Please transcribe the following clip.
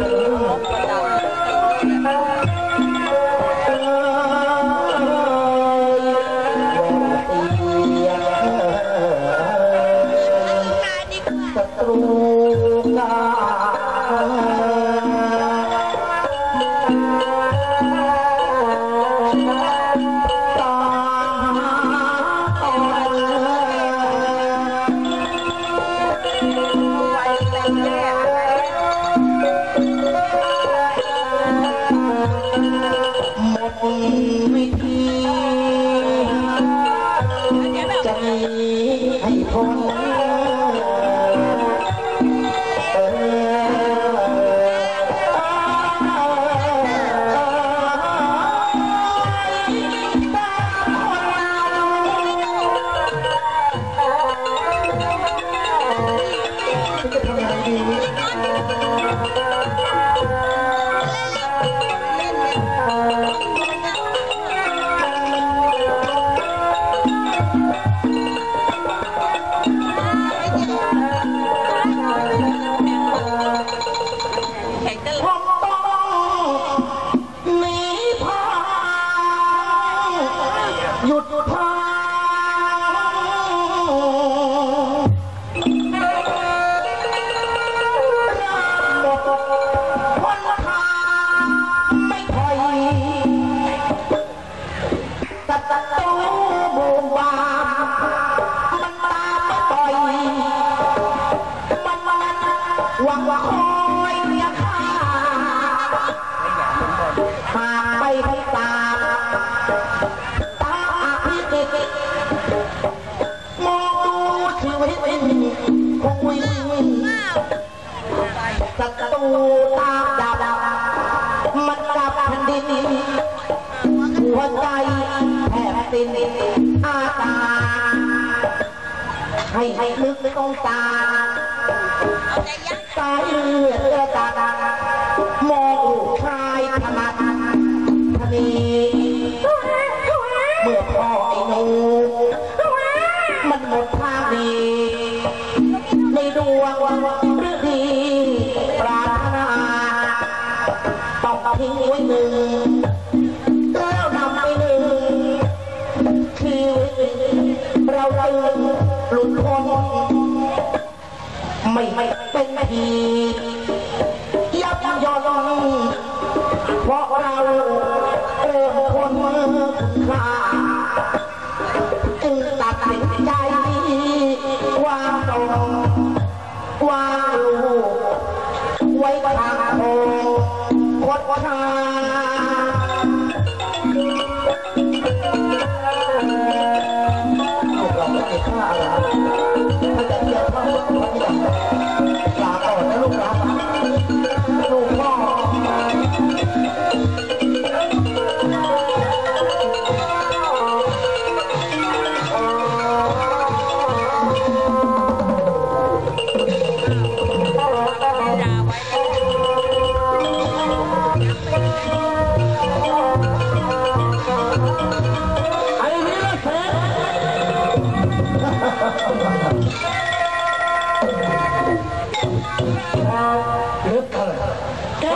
ลบ ด หวังว่าคอยจะฆ่าหาไปที่ตาตาอภิสิทธิ์มองดูชีวิตคงวิ่งศัตรูตามจับมันกลับแผ่นดินหัวใจแทบสิ้นอาตาให้ให้นึกต้องตา สายเลือดเลือตามองชายถนัดทนีเมื่อพ่อไอ้หนูมันหมดทางดีในดวงหรือดีปรารถนาต้องทิ้งไว้หนึ่งแล้วนำไปหนึ่งชีวิตเราตึงหลุดพ้น ไม่เป็นทียับยอนเพราะเราเริ่มคนมือคุณค่าจึงตัดสินใจวางตรงวางลูกไว้ทางโค้งคดทางลูกเราไม่ได้ฆ่าอะไร กับ ลึกเกินแก